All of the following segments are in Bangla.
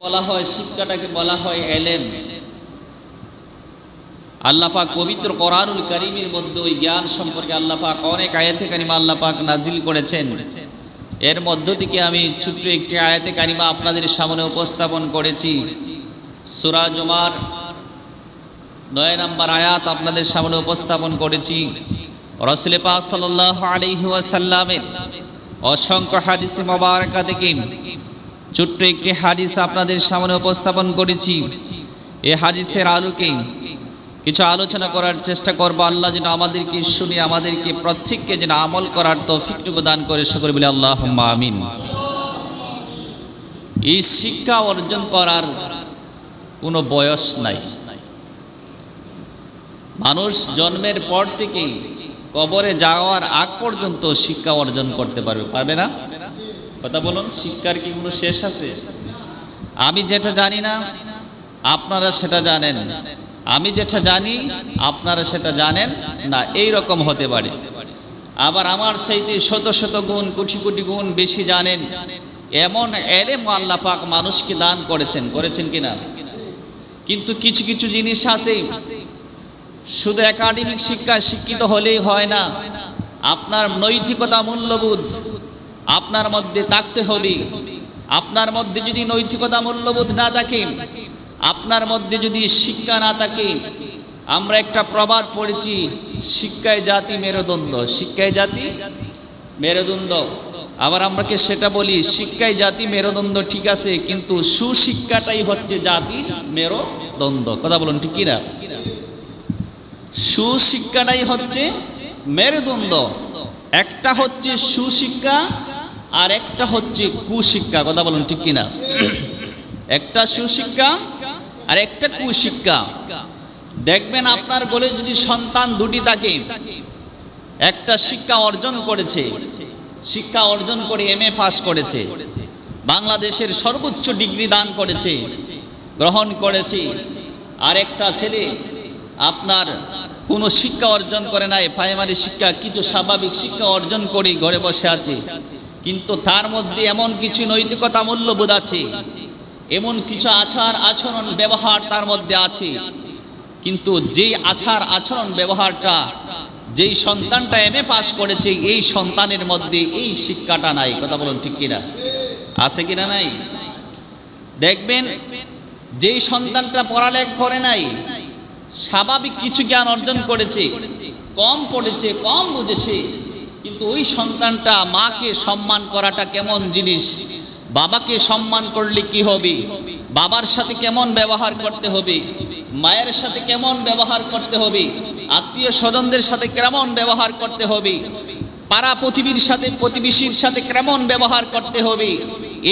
বলা হয়, শিক্ষাটাকে বলা হয় এলেম। আল্লাহ পাক পবিত্র কোরআনুল করিমের মধ্যে ওই জ্ঞান সম্পর্কে আল্লাহ পাক অনেক আয়াতে কারিমা আল্লাহ পাক নাজিল করেছেন। এর মধ্য থেকে আমি ছোট্ট একটি আয়াতে কারিমা আপনাদের সামনে উপস্থাপন করেছি। সুরা জুমার নয় নম্বর আয়াত আপনাদের সামনে উপস্থাপন করেছি। রসুল পাক সাল্লাহ আলাইহি ওয়াসাল্লামের অসংখ্য হাদিস মোবারকা থেকে ছোট্ট একটি হাদিস আপনাদের সামনে উপস্থাপন করেছি। এই হাদিসের আলোকে কিছু আলোচনা করার চেষ্টা করব। আল্লাহ যেন আমাদেরকে শুনে, আমাদেরকে প্রত্যেককে যেন আমল করার তৌফিকটুকু দান করে। শুকর বলে আল্লাহ আমিন। এই শিক্ষা অর্জন করার কোনো বয়স নাই। মানুষ জন্মের পর থেকেই কবরে যাওয়ার আগ পর্যন্ত শিক্ষা অর্জন করতে পারবে পারবে না? কথা বলুন, শিক্ষার কি কোনো শেষ আছে? আমি যেটা জানি না, আপনারা সেটা জানেন। আমি যেটা জানি, আপনারা সেটা জানেন না এই রকম হতে পারে। আবার আমার চাইতে শত শত গুণ, কোটি কোটি গুণ বেশি জানেন। এমন এলেম আল্লাহ পাক মানুষকে দান করেছেন করেছেন কিনা? কিন্তু কিছু কিছু জিনিস আছে। শুধু একাডেমিক শিক্ষা শিক্ষিত হলেই হয় না। আপনার নৈতিকতা মূল্যবোধ আপনার মধ্যে থাকতে হবে। আপনার মধ্যে যদি নৈতিকতা মূল্যবোধ না থাকে, আপনার মধ্যে যদি শিক্ষা না থাকে, আমরা একটা প্রবাদ পড়েছি, শিক্ষায় জাতি মেরুদণ্ড। শিক্ষায় জাতি মেরুদণ্ড। আবার আমরা কি সেটা বলি, শিক্ষায় জাতি মেরুদণ্ড ঠিক আছে, কিন্তু সুশিক্ষাটাই হচ্ছে জাতির মেরুদণ্ড। কথা বলুন, ঠিক কিনা? সুশিক্ষাটাই হচ্ছে মেরুদণ্ড। একটা হচ্ছে সুশিক্ষা আর একটা হচ্ছে কুশিক্ষা, কথা বলুন ঠিক কিনা? একটা সুশিক্ষা আর একটা কুশিক্ষা। দেখবেন আপনার বলে যদি সন্তান দুটি থাকে, একটা শিক্ষা অর্জন করেছে, শিক্ষা অর্জন করে এম এ পাস করেছে, বাংলাদেশের সর্বোচ্চ ডিগ্রি দান করেছে, গ্রহণ করেছে, আর একটা ছেলে আপনার কোনো শিক্ষা অর্জন করে নাই প্রাইমারি শিক্ষা, কিছু স্বাভাবিক শিক্ষা অর্জন করে ঘরে বসে আছে কিন্তু তার মধ্যে এমন কিছু নৈতিকতা মূল্যবোধ আছে, এমন কিছু আচার আচরণ ব্যবহার তার মধ্যে আছে। কিন্তু যেই আচার আচরণ ব্যবহারটা, যেই সন্তানটা এম এ পাস করেছে, এই সন্তানের মধ্যে এই শিক্ষাটা নাই। কথা বলুন ঠিক কিনা? আছে কিনা নাই? দেখবেন, যেই সন্তানটা পড়ালেখ করে নাই, স্বাভাবিক কিছু জ্ঞান অর্জন করেছে, কম পড়েছে, কম বুঝেছে কিন্তু ওই সন্তানটা মাকে সম্মান করাটা কেমন জিনিস? বাবাকে সম্মান করলে কি হবে? বাবার সাথে কেমন ব্যবহার করতে হবে? মায়ের সাথে কেমন ব্যবহার করতে হবে? আত্মীয় স্বজনদের সাথে কেমন ব্যবহার করতে হবে? পাড়া প্রতিবেশীর সাথে প্রতিবেশীর সাথে কেমন ব্যবহার করতে হবে?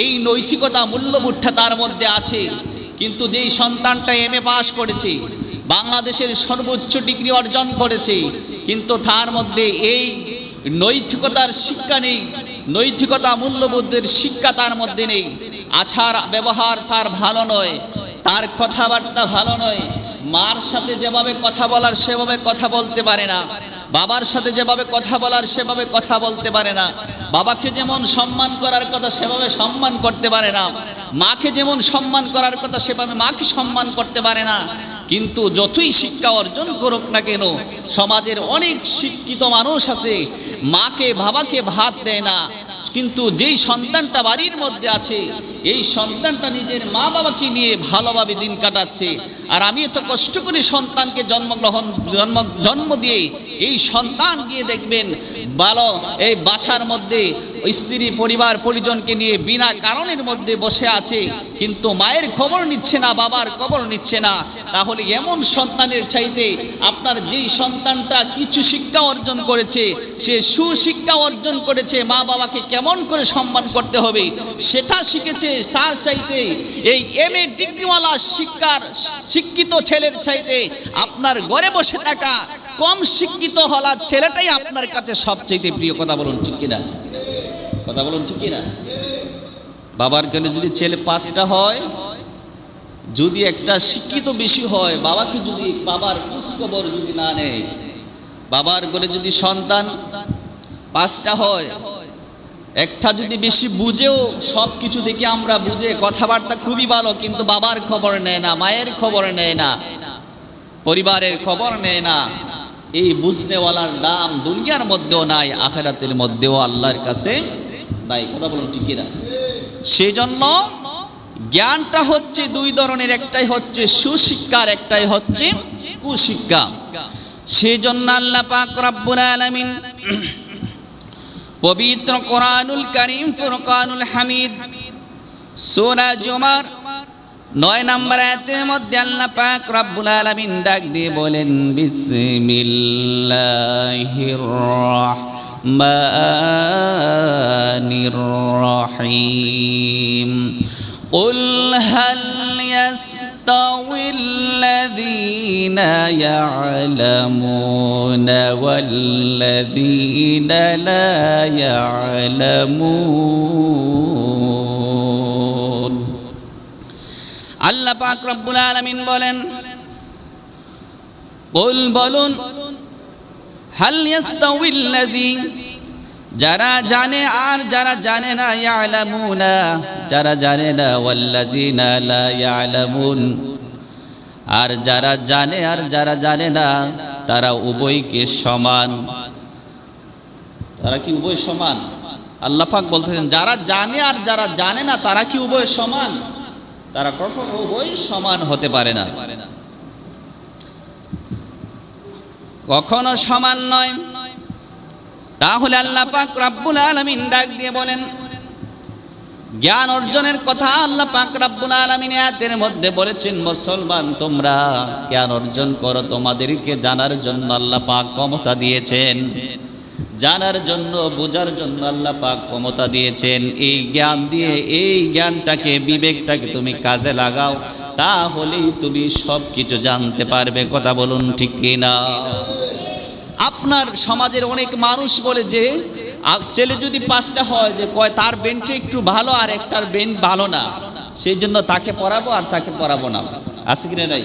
এই নৈতিকতা মূল্যবোধটা তার মধ্যে আছে। কিন্তু যেই সন্তানটা এম এ পাস করেছে, বাংলাদেশের সর্বোচ্চ ডিগ্রি অর্জন করেছে, কিন্তু তার মধ্যে এই নৈতিকতার শিক্ষা নেই, নৈতিকতা মূল্যবোধের শিক্ষা তার মধ্যে নেই। আচার ব্যবহার তার ভালো নয়, তার কথাবার্তা ভালো নয়। মার সাথে যেভাবে কথা বলার, সেভাবে কথা বলতে পারে না। বাবার সাথে যেভাবে কথা বলার, সেভাবে কথা বলতে পারে না। বাবাকে যেমন সম্মান করার কথা, সেভাবে সম্মান করতে পারে না। মাকে যেমন সম্মান করার কথা, সেভাবে মাকে সম্মান করতে পারে না। কিন্তু যতই শিক্ষা অর্জন করুক না কেন, সমাজের অনেক শিক্ষিত মানুষ আছে, মাকে, বাবাকে ভাত দেয় না। কিন্তু যেই সন্তানটা বাড়ির মধ্যে আছে, এই সন্তানটা নিজের মা বাবাকে নিয়ে ভালোভাবে দিন কাটাচ্ছে। আর আমি এত কষ্ট করে সন্তানকে জন্মগ্রহণ, জন্ম জন্ম দিয়ে এই সন্তান গিয়ে দেখবেন ভালো এই বাসার মধ্যে স্ত্রী, পরিবার, পরিজনকে নিয়ে বিনা কারণের মধ্যে বসে আছে, কিন্তু মায়ের খবর নিচ্ছে না, বাবার খবর নিচ্ছে না। তাহলে এমন সন্তানের চাইতে আপনার যেই সন্তানটা কিছু শিক্ষা অর্জন করেছে, সে সুশিক্ষা অর্জন করেছে, মা বাবাকে কেমন করে সম্মান করতে হবে, সেটা শিখেছে, তার চাইতে এই এম এ ডিগ্রিওয়ালা শিক্ষার শিক্ষিত ছেলের চাইতে আপনার ঘরে বসে থাকা কম শিক্ষিত হলা ছেলেটাই আপনার কাছে সবচেয়ে প্রিয়। কথা বলুন ঠিক কিনা? কথা বলুন ঠিক কিনা? বাবার জন্য যদি ছেলে পাঁচটা হয়, যদি একটা শিক্ষিত বেশি হয়, বাবাকে যদি বাবার খোঁজখবর যদি না নেয়, বাবার ঘরে যদি সন্তান পাঁচটা হয় একটা যদি বেশি বুঝেও সব কিছু দেখে আমরা বুঝে, কথাবার্তা খুবই ভালো, কিন্তু বাবার খবর নেয় না, মায়ের খবর নেয় না, পরিবারের খবর নেয় না, এই বুঝনেওয়ালার দাম দুনিয়ার মধ্যেও নাই, আখেরাতের মধ্যেও আল্লাহর কাছে নাই। কথা বলুন ঠিকই না সেই জন্য জ্ঞানটা হচ্ছে দুই ধরনের, একটাই হচ্ছে সুশিক্ষার, একটাই হচ্ছে কুশিক্ষা। সেই জন্য আল্লাহ পাক রব্বুল আলামিন পবিত্র কোরআনুল করিম, ফুরকানুল হামিদ। সোনা জুমার নয় নম্বর আয়াতের মধ্যে আল্লাহ পাক রব্বুল আলামিন ডাক দিয়ে বলেন, বিসমিল্লাহির রহমানির রহিম। قل هل يستوي الذين يعلمون والذين لا يعلمون আল্লাহ পাক রব্বুল আলামিন বলেন বল বলুন হাল ইয়াস্তাউইল্লাযী যারা জানে আর যারা জানে না, ইয়ালামুনা। যারা জানে না, ওয়াল্লাযীনা লা ইয়ালামুন। আর যারা জানে আর যারা জানে না, তারা উভয়কে সমান। তারা কি উভয় সমান? আল্লাহ পাক বলতেছেন, যারা জানে আর যারা জানে না, তারা কি উভয় সমান? তারা কখনো উভয় সমান হতে পারে না। কখনো সমান নয়। তাহলে আল্লাহ পাক রাব্বুল আলামিন ডাক দিয়ে বলেন, জ্ঞান অর্জনের কথা আল্লাহ পাক রাব্বুল আলামিন আয়াতের মধ্যে বলেছেন, মুসলমান তোমরা জ্ঞান অর্জন করো, তোমাদেরকে জানার জন্য আল্লাহ পাক ক্ষমতা দিয়েছেন। জানার জন্য, বোঝার জন্য আল্লাহ পাক ক্ষমতা দিয়েছেন। এই জ্ঞান দিয়ে, এই জ্ঞানটাকে, বিবেকটাকে তুমি কাজে লাগাও, তাহলেই তুমি সব কিছু জানতে পারবে। কথা বলুন ঠিক কিনা? আপনার সমাজের অনেক মানুষ বলে যে ছেলে যদি পাঁচটা হয় যে কয়, তার বেনটা একটু ভালো আর একটার বেন ভালো না, সেই জন্য তাকে পড়াবো আর তাকে পড়াবো না। আছে নাই?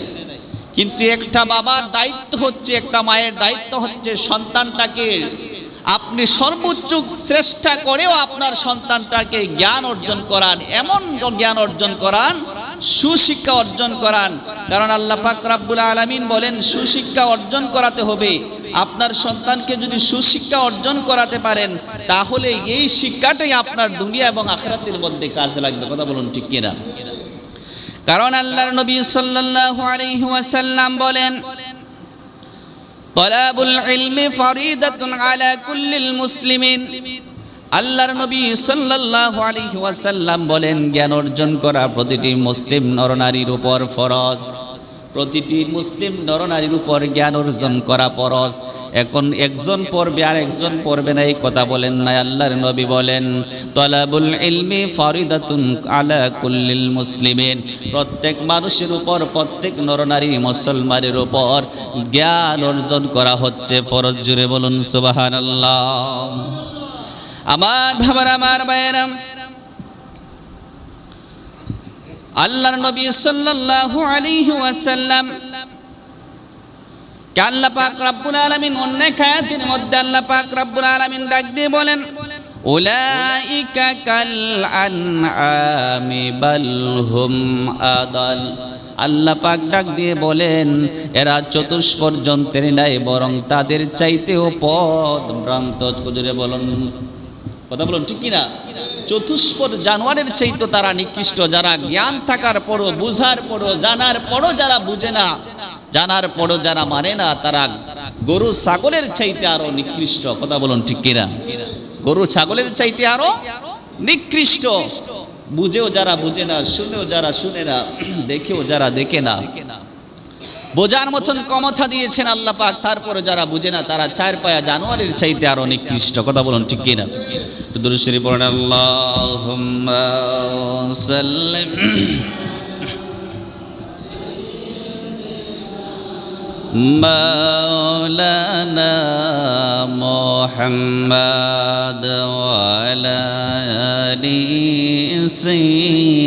কিন্তু একটা বাবার দায়িত্ব হচ্ছে, একটা মায়ের দায়িত্ব হচ্ছে সন্তানটাকে আপনি সর্বোচ্চ চেষ্টা করেও আপনার সন্তানটাকে জ্ঞান অর্জন করান, এমন জ্ঞান অর্জন করান, সুশিক্ষা অর্জন করান। কারণ আল্লাহ পাক রাব্বুল আলামিন বলেন, সুশিক্ষা অর্জন করাতে হবে। আপনার সন্তানকে যদি সুশিক্ষা অর্জন করাতে পারেন, তাহলে এই শিক্ষাটাই আপনার দুনিয়া এবং আখরাতের মধ্যে কাজে লাগবে। কথা বলুন ঠিক কিনা? কারণ আল্লাহর নবী সাল্লাল্লাহু আলাইহি ওয়াসাল্লাম বলেন, তলাবুল ইলমি ফরিদাতুন আলা কুল্লিল মুসলিমিন। আল্লাহর নবী সাল্লাল্লাহু আলাইহি ওয়াসাল্লাম বলেন, জ্ঞান অর্জন করা প্রতিটি মুসলিম নরনারীর উপর ফরজ। প্রতিটি মুসলিম নরনারীর উপর জ্ঞান অর্জন করা ফরজ। এখন একজন পড়বে আর একজন পড়বে না, এই কথা বলেন না আল্লাহর নবী বলেন, তলাবুল ইলমি ফরিদাতুন আলা কুল্লিল মুসলিমিন। প্রত্যেক মানুষের উপর, প্রত্যেক নরনারী মুসলমানের উপর জ্ঞান অর্জন করা হচ্ছে ফরজ। জুড়ে বলুন, সুবহানাল্লাহ। আমার ভাবার, আমার বাইরাম আল্লাহর নবী সাল্লাল্লাহু আলাইহি ওয়াসাল্লাম, কে আল্লাহ পাক রব্বুল আলামিন অন্য খায়াতের মধ্যে আল্লাহ পাক রব্বুল আলামিন ডাক দিয়ে বলেন, উলাইকা কাল আনআমি বাল হুম আদাল। আল্লাহ পাক ডাক দিয়ে বলেন, এরা চতুষ্পর্যন্তের নাই বরং তাদের চাইতেও পথ ভ্রান্ত কুজুরে বলুন কথা বলুন, ঠিক কিনা? চতুষ্পদ জানোয়ারের চাইতো তারা নিকৃষ্ট, যারা জ্ঞান থাকার পরও, বুঝার পরও, জানার পরও যারা বুঝে না, জানার পরও যারা মানে না, তারা গরু ছাগলের চাইতে আরও নিকৃষ্ট। কথা বলুন, ঠিক কিনা? গরু ছাগলের চাইতে আরও নিকৃষ্ট। বুঝেও যারা বুঝে না, শুনেও যারা শুনে না, দেখেও যারা দেখে না বোঝার মতন ক্ষমতা দিয়েছেন আল্লাহ পাক তারপরে যারা বুঝে না তারা চার পায়া জানোয়ারের চাইতে আরো নিকৃষ্ট কথা বলুন ঠিক কিনা দুরুশরী পড়েন আল্লাহুম্মা সাল্লিম مولانا محمد وعلى آل سيدنا